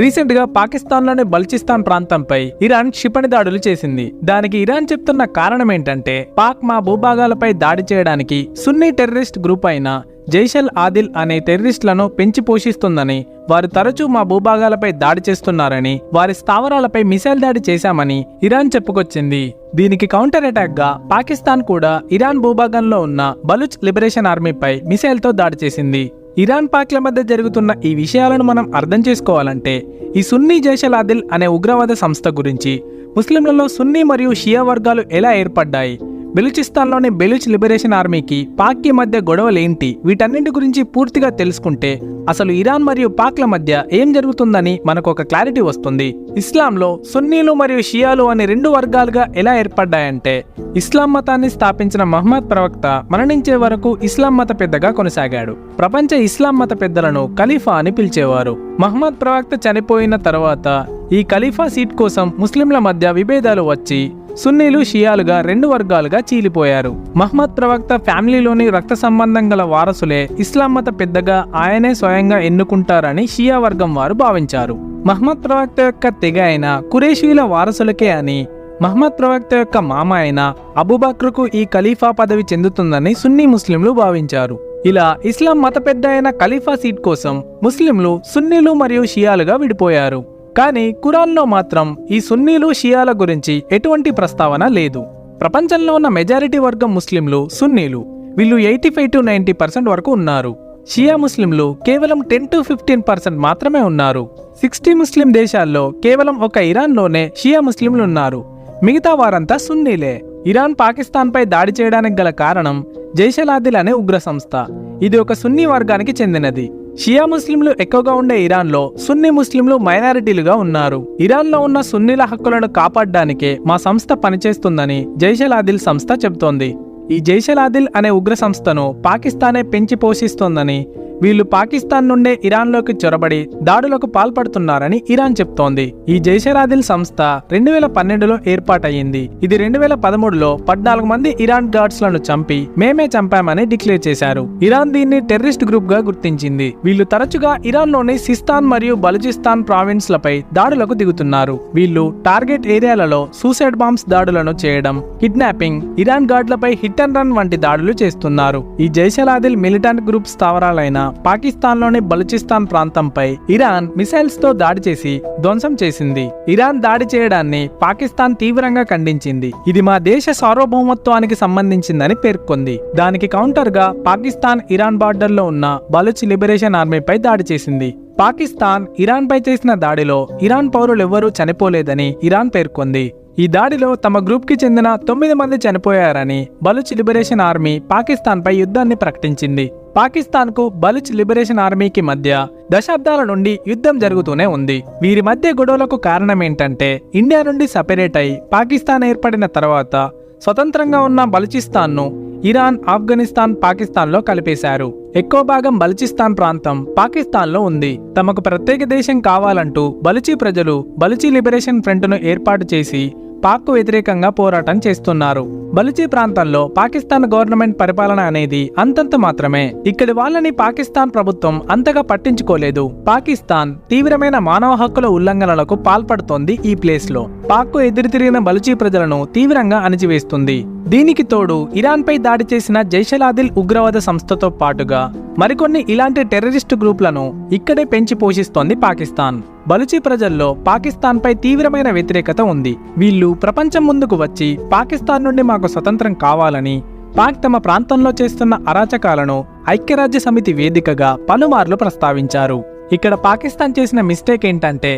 రీసెంట్గా పాకిస్తాన్లోని బల్చిస్తాన్ ప్రాంతంపై ఇరాన్ క్షిపణి దాడులు చేసింది. దానికి ఇరాన్ చెప్తున్న కారణం ఏంటంటే పాక్ మా భూభాగాలపై దాడి చేయడానికి సున్నీ టెర్రరిస్ట్ గ్రూప్ అయిన జైషల్ ఆదిల్ అనే టెర్రరిస్టులను పెంచి పోషిస్తుందని వారు తరచూ మా భూభాగాలపై దాడి చేస్తున్నారని వారి స్థావరాలపై మిసైల్ దాడి చేశామని ఇరాన్ చెప్పుకొచ్చింది. దీనికి కౌంటర్ అటాక్గా పాకిస్తాన్ కూడా ఇరాన్ భూభాగంలో ఉన్న బలుచ్ లిబరేషన్ ఆర్మీపై మిసైల్తో దాడి చేసింది. ఇరాన్ పాక్ల మధ్య జరుగుతున్న ఈ విషయాలను మనం అర్థం చేసుకోవాలంటే ఈ సున్నీ జైషలాదిల్ అనే ఉగ్రవాద సంస్థ గురించి ముస్లింలలో సున్నీ మరియు షియా వర్గాలు ఎలా ఏర్పడ్డాయి? బెలూచిస్తాన్లోని బెలూచ్ లిబరేషన్ ఆర్మీకి పాక్కి మధ్య గొడవలేంటి వీటన్నింటి గురించి పూర్తిగా తెలుసుకుంటే అసలు ఇరాన్ మరియు పాక్ల మధ్య ఏం జరుగుతుందని మనకు ఒక క్లారిటీ వస్తుంది. ఇస్లాంలో సున్నీలు మరియు షియాలు అనే రెండు వర్గాలుగా ఎలా ఏర్పడ్డాయంటే ఇస్లాం మతాన్ని స్థాపించిన మహమ్మద్ ప్రవక్త మరణించే వరకు ఇస్లాం మత పెద్దగా కొనసాగాడు. ప్రపంచ ఇస్లాం మత పెద్దలను ఖలీఫా అని పిలిచేవారు. మహమ్మద్ ప్రవక్త చనిపోయిన తర్వాత ఈ ఖలీఫా సీట్ కోసం ముస్లింల మధ్య విభేదాలు వచ్చి సున్నీలు షియాలుగా రెండు వర్గాలుగా చీలిపోయారు. మహ్మద్ ప్రవక్త ఫ్యామిలీలోని రక్త సంబంధం గల వారసులే ఇస్లాం మత పెద్దగా ఆయనే స్వయంగా ఎన్నుకుంటారని షియా వర్గం వారు భావించారు. మహ్మద్ ప్రవక్త యొక్క తెగ అయిన కురేషీల వారసులకే అని మహమ్మద్ ప్రవక్త యొక్క మామ అయిన అబుబక్రుకు ఈ ఖలీఫా పదవి చెందుతుందని సున్నీ ముస్లింలు భావించారు. ఇలా ఇస్లాం మత పెద్ద అయిన ఖలీఫా సీట్ కోసం ముస్లింలు సున్నీలు మరియు షియాలుగా విడిపోయారు. కానీ ఖురాన్లో మాత్రం ఈ సున్నీలు షియాల గురించి ఎటువంటి ప్రస్తావన లేదు. ప్రపంచంలో ఉన్న మెజారిటీ వర్గం ముస్లింలు సున్నీలు. వీళ్ళు eighty five to ninety percent వరకు ఉన్నారు. షియా ముస్లింలు కేవలం టెన్ టు ఫిఫ్టీన్ పర్సెంట్ మాత్రమే ఉన్నారు. సిక్స్టీ ముస్లిం దేశాల్లో కేవలం ఒక ఇరాన్లోనే షియా ముస్లింలు ఉన్నారు. మిగతా వారంతా సున్నీలే. ఇరాన్ పాకిస్తాన్పై దాడి చేయడానికి గల కారణం జైషలాదిల్ అనే ఉగ్ర సంస్థ. ఇది ఒక సున్నీ వర్గానికి చెందినది. షియా ముస్లింలు ఎక్కువగా ఉండే ఇరాన్లో సున్ని ముస్లింలు మైనారిటీలుగా ఉన్నారు. ఇరాన్లో ఉన్న సున్నిల హక్కులను కాపాడడానికే మా సంస్థ పనిచేస్తుందని జైషలాదిల్ సంస్థ చెబుతోంది. ఈ జైషలాదిల్ అనే ఉగ్ర సంస్థను పాకిస్తానే పెంచి పోషిస్తోందని వీళ్ళు పాకిస్తాన్ నుండే ఇరాన్లోకి చొరబడి దాడులకు పాల్పడుతున్నారని ఇరాన్ చెప్తోంది. ఈ జైషరాదిల్ సంస్థ రెండు వేల పన్నెండులో ఏర్పాటయ్యింది. ఇది రెండు వేల పదమూడులో పద్నాలుగు మంది ఇరాన్ గార్డ్స్లను చంపి మేమే చంపామని డిక్లేర్ చేశారు. ఇరాన్ దీన్ని టెర్రరిస్ట్ గ్రూప్గా గుర్తించింది. వీళ్ళు తరచుగా ఇరాన్లోని సిస్తాన్ మరియు బలుచిస్తాన్ ప్రావిన్స్ లపై దాడులకు దిగుతున్నారు. వీళ్ళు టార్గెట్ ఏరియాలలో సూసైడ్ బాంబ్స్ దాడులను చేయడం కిడ్నాపింగ్ ఇరాన్ గార్డ్లపై హిట్ అండ్ రన్ వంటి దాడులు చేస్తున్నారు. ఈ జైషలాదిల్ మిలిటెంట్ గ్రూప్ స్థావరాలైన పాకిస్తాన్లోని బలుచిస్తాన్ ప్రాంతంపై ఇరాన్ మిసైల్స్తో దాడి చేసి ధ్వంసం చేసింది. ఇరాన్ దాడి చేయడాన్ని పాకిస్తాన్ తీవ్రంగా ఖండించింది. ఇది మా దేశ సార్వభౌమత్వానికి సంబంధించిందని పేర్కొంది. దానికి కౌంటర్గా పాకిస్తాన్ ఇరాన్ బార్డర్లో ఉన్న బలుచ్ లిబరేషన్ ఆర్మీపై దాడి చేసింది. పాకిస్తాన్ ఇరాన్ పై చేసిన దాడిలో ఇరాన్ పౌరులెవ్వరూ చనిపోలేదని ఇరాన్ పేర్కొంది. ఈ దాడిలో తమ గ్రూప్కి చెందిన తొమ్మిది మంది చనిపోయారని బలుచ్ లిబరేషన్ ఆర్మీ పాకిస్తాన్పై యుద్ధాన్ని ప్రకటించింది. పాకిస్తాన్కు బలుచ్ లిబరేషన్ ఆర్మీకి మధ్య దశాబ్దాల నుండి యుద్ధం జరుగుతూనే ఉంది. వీరి మధ్య గొడవలకు కారణం ఏంటంటే ఇండియా నుండి సపరేట్ అయి పాకిస్తాన్ ఏర్పడిన తర్వాత స్వతంత్రంగా ఉన్న బలుచిస్తాన్ను ఇరాన్ ఆఫ్ఘనిస్తాన్ పాకిస్తాన్లో కలిపేశారు. ఎక్కువ భాగం బలుచిస్తాన్ ప్రాంతం పాకిస్తాన్లో ఉంది. తమకు ప్రత్యేక దేశం కావాలంటూ బలుచి ప్రజలు బలుచి లిబరేషన్ ఫ్రంట్ను ఏర్పాటు చేసి పాక్కు వ్యతిరేకంగా పోరాటం చేస్తున్నారు. బలుచీ ప్రాంతంలో పాకిస్తాన్ గవర్నమెంట్ పరిపాలన అనేది అంతంత మాత్రమే. ఇక్కడి వాళ్ళని పాకిస్తాన్ ప్రభుత్వం అంతగా పట్టించుకోలేదు. పాకిస్తాన్ తీవ్రమైన మానవ హక్కుల ఉల్లంఘనలకు పాల్పడుతోంది ఈ ప్లేస్లో పాక్కు ఎదురుతిరిగిన బలుచీ బలుచి ప్రజలను తీవ్రంగా అణిచివేస్తుంది. దీనికి తోడు ఇరాన్పై దాడి చేసిన జైషలాదిల్ ఉగ్రవాద సంస్థతో పాటుగా మరికొన్ని ఇలాంటి టెర్రరిస్టు గ్రూపులను ఇక్కడే పెంచి పోషిస్తోంది పాకిస్తాన్. బలుచి ప్రజల్లో పాకిస్తాన్పై తీవ్రమైన వ్యతిరేకత ఉంది. వీళ్ళు ప్రపంచం ముందుకు వచ్చి పాకిస్తాన్ నుండి మాకు స్వతంత్రం కావాలని పాక్ తమ ప్రాంతంలో చేస్తున్న అరాచకాలను ఐక్యరాజ్య సమితి వేదికగా పలుమార్లు ప్రస్తావించారు. ఇక్కడ పాకిస్తాన్ చేసిన మిస్టేక్ ఏంటంటే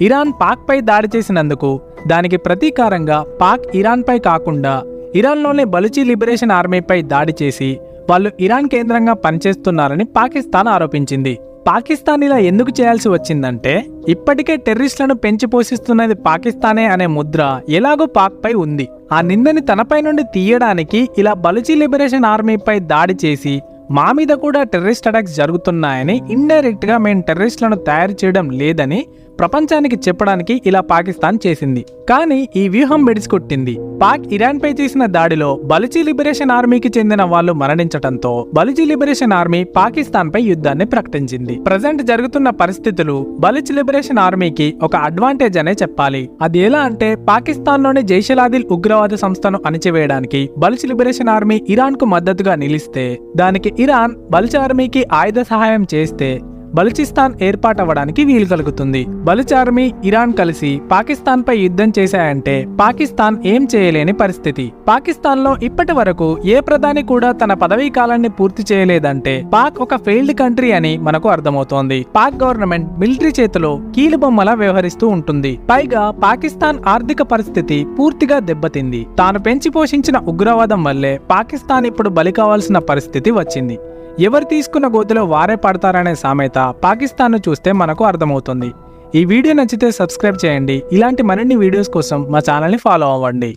ఇరాన్ పాక్పై దాడి చేసినందుకు దానికి ప్రతీకారంగా పాక్ ఇరాన్పై కాకుండా ఇరాన్లోని బలుచి లిబరేషన్ ఆర్మీపై దాడి చేసి వాళ్ళు ఇరాన్ కేంద్రంగా పనిచేస్తున్నారని పాకిస్తాన్ ఆరోపించింది. పాకిస్తాన్ ఇలా ఎందుకు చేయాల్సి వచ్చిందంటే ఇప్పటికే టెర్రరిస్టులను పెంచి పోషిస్తున్నది పాకిస్తానే అనే ముద్ర ఎలాగో పాక్పై ఉంది. ఆ నిందని తనపై నుండి తీయడానికి ఇలా బలుచి లిబరేషన్ ఆర్మీపై దాడి చేసి మా మీద కూడా టెర్రరిస్ట్ అటాక్స్ జరుగుతున్నాయని ఇండైరెక్ట్గా మేము టెర్రరిస్టులను తయారు చేయడం లేదని ప్రపంచానికి చెప్పడానికి ఇలా పాకిస్తాన్ చేసింది. కానీ ఈ వ్యూహం బెడిసికొట్టింది పాక్ ఇరాన్ పై చేసిన దాడిలో బలుచి లిబరేషన్ ఆర్మీకి చెందిన వాళ్ళు మరణించడంతో బలుచి లిబరేషన్ ఆర్మీ పాకిస్తాన్ పై యుద్ధాన్ని ప్రకటించింది. ప్రజెంట్ జరుగుతున్న పరిస్థితులు బలుచి లిబరేషన్ ఆర్మీకి ఒక అడ్వాంటేజ్ అనే చెప్పాలి. అది ఎలా అంటే పాకిస్తాన్లోని జైషలాదిల్ ఉగ్రవాద సంస్థను అణిచివేయడానికి బలుచి లిబరేషన్ ఆర్మీ ఇరాన్కు మద్దతుగా నిలిస్తే దానికి ఇరాన్ బలుచి ఆర్మీకి ఆయుధ సహాయం చేస్తే బలుచిస్తాన్ ఏర్పాటవ్వడానికి వీలు కలుగుతుంది. బలుచ్ ఆర్మీ ఇరాన్ కలిసి పాకిస్తాన్ పై యుద్ధం చేశాయంటే పాకిస్తాన్ ఏం చేయలేని పరిస్థితి. పాకిస్తాన్లో ఇప్పటి వరకు ఏ ప్రధాని కూడా తన పదవీ కాలాన్ని పూర్తి చేయలేదంటే పాక్ ఒక ఫెయిల్డ్ కంట్రీ అని మనకు అర్థమవుతోంది. పాక్ గవర్నమెంట్ మిలిటరీ చేతిలో కీలుబొమ్మలా వ్యవహరిస్తూ ఉంటుంది. పైగా పాకిస్తాన్ ఆర్థిక పరిస్థితి పూర్తిగా దెబ్బతింది. తాను పెంచి పోషించిన ఉగ్రవాదం వల్లే పాకిస్తాన్ ఇప్పుడు బలి కావాల్సిన పరిస్థితి వచ్చింది. ఎవరు తీసుకున్న గోతిలో వారే పడతారనే సామెత పాకిస్తాన్ను చూస్తే మనకు అర్థమవుతుంది. ఈ వీడియో నచ్చితే సబ్స్క్రైబ్ చేయండి. ఇలాంటి మరిన్ని వీడియోస్ కోసం మా ఛానల్ని ఫాలో అవ్వండి.